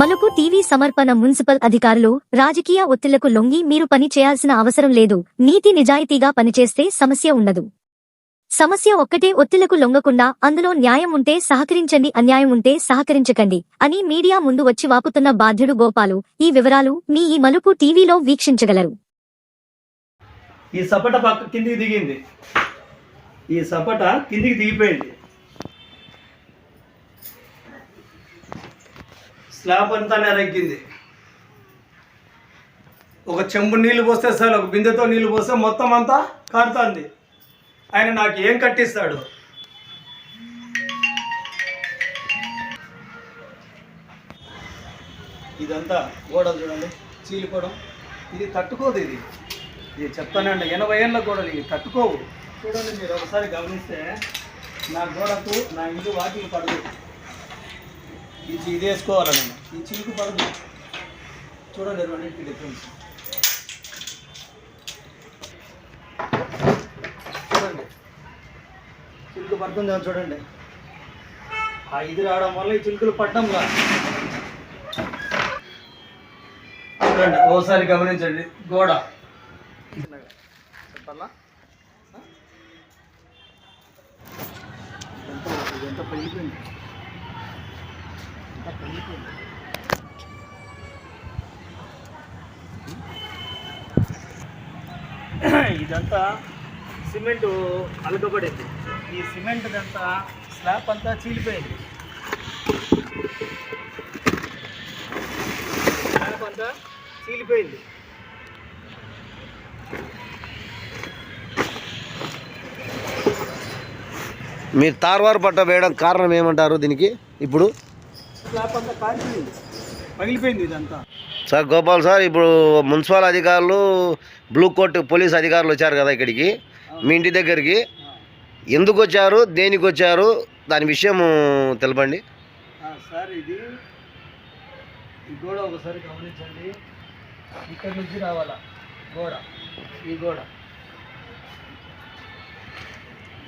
మలుపు టీవీ సమర్పణ మున్సిపల్ అధికారులు రాజకీయ ఒత్తిళ్ళకు లొంగి మీరు పని చేయాల్సిన అవసరం లేదు. నీతి నిజాయితీగా పనిచేస్తే సమస్య ఉండదు. సమస్య ఒక్కటే ఒత్తిళ్ళకు లొంగకుండా అందులో న్యాయం ఉంటే సహకరించండి అన్యాయం ఉంటే సహకరించకండి అని మీడియా ముందు వచ్చి వాపుతున్న బాధ్యుడు గోపాలు. ఈ వివరాలు మీ ఈ మలుపు టీవీలో వీక్షించగలరు. ఈ సపట కిందికి దిగింది. ఈ సపట కిందికి దిగిపోయింది. స్లాబ్ అంతా నెరెక్కింది ఒక చెంబు నీళ్ళు పోస్తే సార్ ఒక బిందెతో నీళ్ళు పోస్తే మొత్తం అంతా కారుతుంది. ఆయన నాకు ఏం కట్టిస్తాడు? ఇదంతా గోడలు చూడండి చీలిపోవడం. ఇది తట్టుకోదు ఇది. ఇది చెప్తానండి ఎనభై ఏళ్ళ గోడలు ఇవి తట్టుకోవు. చూడండి మీరు ఒకసారి గమనిస్తే నా గోడకు నా ఇంటి వాకిలు పడదు. ఈ ఇది వేసుకోవాలి నేను? ఈ చిలుకు పడదు చూడండి రెండింటికి డిఫరెన్స్ చూడండి. చిలుకు పడుతుంది చూడండి. ఆ ఇది రావడం వల్ల ఈ చిలుకలు పడ్డం కాదు. చూడండి ఓసారి గమనించండి. గోడ. చెప్పాలా? ఎంత ఇదంతా ఇదంతా సిమెంట్ అలగబడింది ఈ సిమెంట్ అంతా స్లాబ్ అంతా చీలిపోయింది. స్లాబ్ అంతా చీలిపోయింది. మీరు తార్వారు పట్ట వేయడం కారణం ఏమంటారు దీనికి? ఇప్పుడు స్లాబ్ అంతా కాలిపోయింది. పగిలిపోయింది ఇదంతా. సార్ గోపాల్ సార్ ఇప్పుడు మున్సిపల్ అధికారులు బ్లూ కోట్ పోలీస్ అధికారులు వచ్చారు కదా ఇక్కడికి మీ ఇంటి దగ్గరికి. ఎందుకు వచ్చారు? దేనికి వచ్చారు? దాని విషయం తెలపండి. సార్ ఇది గోడ ఒకసారి గమనించండి. ఇక్కడ నుంచి రావాలా? గోడ ఈ గోడ.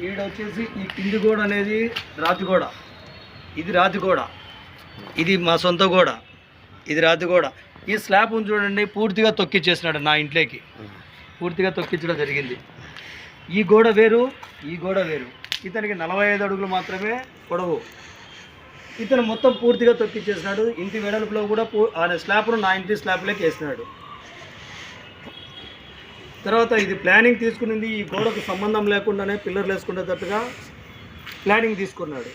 ఈడ వచ్చేసి ఈ కింది గోడ అనేది రాతి గోడ. ఇది రాతి గోడ. ఇది మా సొంత గోడ. ఇది రాతి గోడ. ఈ స్లాబ్ను చూడండి పూర్తిగా తొక్కిచ్చేసినాడు నా ఇంట్లోకి. పూర్తిగా తొక్కించడం జరిగింది. ఈ గోడ వేరు ఈ గోడ వేరు. ఇతనికి నలభై ఐదు అడుగులు మాత్రమే పొడవు. ఇతను మొత్తం పూర్తిగా తొక్కిచ్చేసినాడు. ఇంటి వెడల్పులో కూడా పూ ఆయన స్లాబ్ను నా ఇంటి స్లాబ్లోకి వేసినాడు. తర్వాత ఇది ప్లానింగ్ తీసుకునింది. ఈ గోడకు సంబంధం లేకుండానే పిల్లర్లు వేసుకునేటట్టుగా ప్లానింగ్ తీసుకున్నాడు.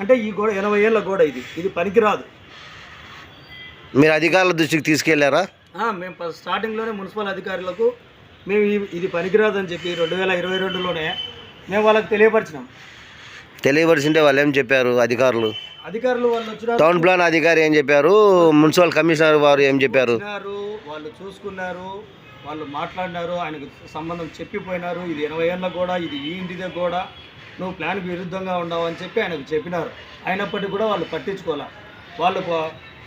అంటే ఈ గోడ ఎనభై ఏళ్ళ గోడ ఇది. ఇది పనికిరాదు. మీరు అధికారుల దృష్టికి తీసుకెళ్ళారా? మేము స్టార్టింగ్లోనే మున్సిపల్ అధికారులకు మేము ఇది పనికిరాదని చెప్పి రెండు వేల ఇరవై రెండులోనే మేము వాళ్ళకి తెలియపరిచినాం. తెలియవలసింటే వాళ్ళు ఏం చెప్పారు అధికారులు? అధికారులు వాళ్ళు వచ్చినారు టౌన్ ప్లాన్ అధికారి ఏం చెప్పారు? మున్సిపల్ కమిషనర్ వారు ఏం చెప్పారు? వాళ్ళు చూసుకున్నారు వాళ్ళు మాట్లాడినారు ఆయనకు సంబంధం చెప్పిపోయినారు. ఇది ఎనభై ఏళ్ళ కూడా ఇది ఈ ఇంటిదే కూడా నువ్వు ప్లాన్కి విరుద్ధంగా ఉండవు అని చెప్పి ఆయనకు చెప్పినారు. అయినప్పటికీ కూడా వాళ్ళు పట్టించుకోవాలి వాళ్ళు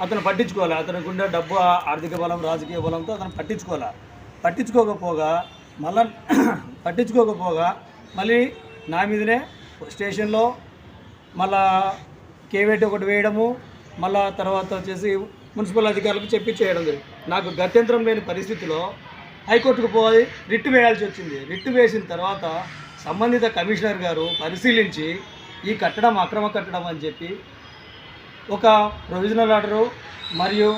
అతను పట్టించుకోవాలి అతనికి ఉండే డబ్బు ఆర్థిక బలం రాజకీయ బలంతో అతను పట్టించుకోవాలి పట్టించుకోకపోగా మళ్ళా పట్టించుకోకపోగా మళ్ళీ నా మీదనే స్టేషన్లో మళ్ళా కేవేటి ఒకటి వేయడము మళ్ళా తర్వాత వచ్చేసి మున్సిపల్ అధికారులకు చెప్పి చేయడం జరిగింది. నాకు గత్యంతరం లేని పరిస్థితిలో హైకోర్టుకు పోయి రిట్ వేయాల్సి వచ్చింది. రిట్ వేసిన తర్వాత సంబంధిత కమిషనర్ గారు పరిశీలించి ఈ కట్టడం అక్రమ కట్టడం అని చెప్పి ఒక ప్రొవిజనల్ ఆర్డరు మరియు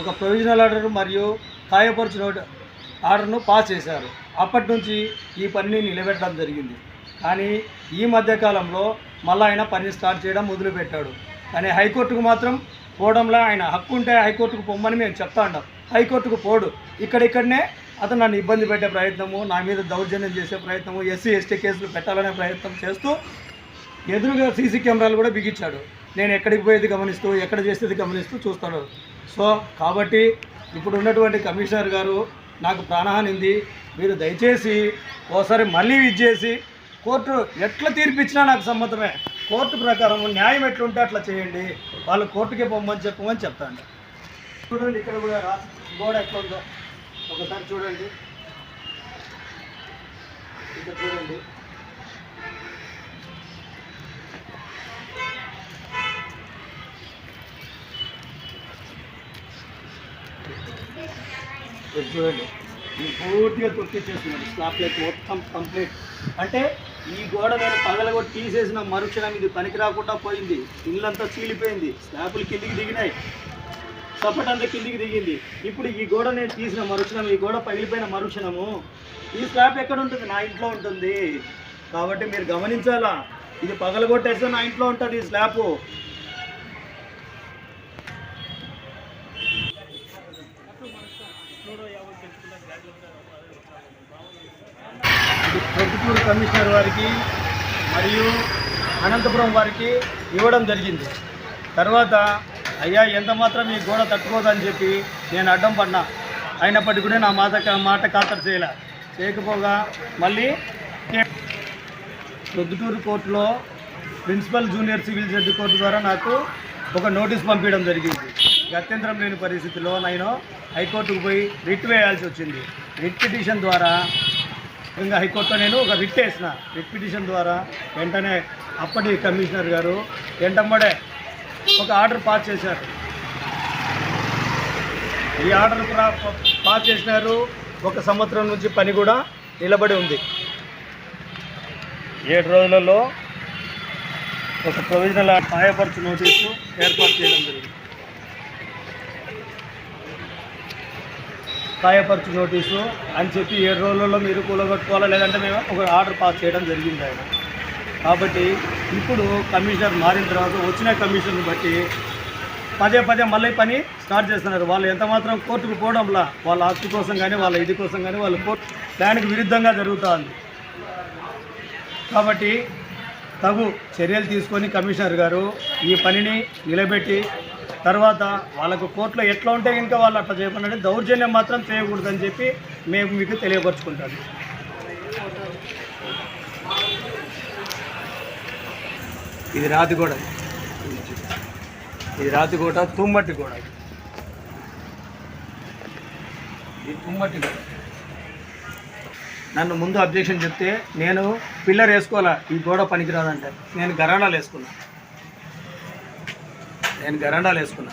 ఒక ప్రొవిజనల్ ఆర్డర్ మరియు ఖాయపరిచిన ఆర్డర్ను పాస్ చేశారు. అప్పటి నుంచి ఈ పనిని నిలబెట్టడం జరిగింది. కానీ ఈ మధ్యకాలంలో మళ్ళీ ఆయన పని స్టార్ట్ చేయడం మొదలుపెట్టాడు. కానీ హైకోర్టుకు మాత్రం పోవడంలో ఆయన హక్కు ఉంటే హైకోర్టుకు పొమ్మని మేము చెప్తా ఉన్నాం హైకోర్టుకు పోడు. ఇక్కడిక్కడనే అతను నన్ను ఇబ్బంది పెట్టే ప్రయత్నము నా మీద దౌర్జన్యం చేసే ప్రయత్నము ఎస్సీ ఎస్టీ కేసులు పెట్టాలనే ప్రయత్నం చేస్తూ ఎదురుగా సీసీ కెమెరాలు కూడా బిగించాడు. నేను ఎక్కడికి పోయేది గమనిస్తూ ఎక్కడ చేసేది గమనిస్తూ చూస్తాను సో కాబట్టి ఇప్పుడు ఉన్నటువంటి కమిషనర్ గారు నాకు ప్రాణహానింది. మీరు దయచేసి ఓసారి మళ్ళీ విచ్చేసి కోర్టు ఎట్లా తీర్పిచ్చినా నాకు సమ్మతమే. కోర్టు ప్రకారం న్యాయం ఎట్లుంటే అట్లా చేయండి. వాళ్ళు కోర్టుకే పొమ్మని చెప్పమని చెప్తాను. చూడండి ఇక్కడ కూడా గోడ ఎట్లా ఉందో. ఒకసారి చూడండి. ఇక్కడ చూడండి. చూడండి. ఇది పూర్తిగా తొక్కిచ్చేస్తున్నాడు స్లాప్ లైట్ మొత్తం కంప్లీట్. అంటే ఈ గోడ నేను కూడా తీసేసిన మరుక్షణం ఇది పనికి రాకుండా పోయింది. ఇల్లంతా చీలిపోయింది. స్లాపులు కిందికి దిగినాయి. సపోర్ట్ అంతా కిందికి దిగింది. ఇప్పుడు ఈ గోడ నేను తీసిన మరుక్షణం ఈ గోడ పగిలిపోయిన మరుక్షణము ఈ స్లాబ్ ఎక్కడ ఉంటుంది? నా ఇంట్లో ఉంటుంది. కాబట్టి మీరు గమనించాలా? ఇది పగలగొట్టేస్తే నా ఇంట్లో ఉంటుంది ఈ స్లాబ్. ఇది ప్రొద్దుటూరు కమిషనర్ వారికి మరియు అనంతపురం వారికి ఇవ్వడం జరిగింది. తర్వాత అయ్యా ఎంత మాత్రం ఈ గోడ తట్టుకోదని చెప్పి నేను అడ్డం పడినా అయినప్పటికీ కూడా నా మాట మాట ఖాతరు చేయలే. చేయకపోగా మళ్ళీ ప్రొద్దుటూరు కోర్టులో principal junior civil judge court ద్వారా నాకు ఒక నోటీస్ పంపించడం జరిగింది. గత్యంతరం లేని పరిస్థితిలో నేను హైకోర్టుకు పోయి రిట్ వేయాల్సి వచ్చింది. రిట్ పిటిషన్ ద్వారా ఇంకా హైకోర్టులో నేను ఒక రిట్ వేసిన. రిట్ పిటిషన్ ద్వారా వెంటనే అప్పటి కమిషనర్ గారు వెంటమ్మడే ఒక ఆర్డర్ పాస్ చేశారు. ఈ ఆర్డర్ పాస్ చేసినారు. ఒక సంవత్సరం నుంచి పని కూడా నిలబడి ఉంది. ఏడు రోజులలో ఒక ప్రొవిజనల్ సహాయపరచు నోటీసు ఏర్పాటు చేయడం జరిగింది. సహాయపరచు నోటీసు అని చెప్పి ఏడు రోజులలో మీరు కూలగొట్టుకోవాలా? లేదంటే మేము ఒక ఆర్డర్ పాస్ చేయడం జరిగింది ఆయన. కాబట్టి ఇప్పుడు కమిషనర్ మారిన తర్వాత వచ్చిన కమిషన్ను బట్టి పదే పదే మళ్ళీ పని స్టార్ట్ చేస్తున్నారు. వాళ్ళు ఎంత మాత్రం కోర్టుకు పోవడంలా వాళ్ళ ఆస్తి కోసం కానీ వాళ్ళ ఇది కోసం కానీ వాళ్ళ కోర్టు ప్లాన్కి విరుద్ధంగా జరుగుతుంది కాబట్టి తగు చర్యలు తీసుకొని కమిషనర్ గారు ఈ పనిని నిలబెట్టి తర్వాత వాళ్ళకు కోర్టులో ఎట్లా ఉంటే ఇంకా వాళ్ళు అట్లా చేయకుండా దౌర్జన్యం మాత్రం చేయకూడదని చెప్పి మేము మీకు తెలియపరుచుకుంటాము. ఇది రాతి గోడ. ఇది రాతిగోడ తుమ్మటి గోడ. ఇది తుమ్మట్టి గోడ. నన్ను ముందు అబ్జెక్షన్ చెప్తే నేను పిల్లర్ వేసుకోవాలా? ఈ గోడ పనికిరాదంటే. నేను గరాండాలు వేసుకున్నా. నేను గరాండాలు వేసుకున్నా.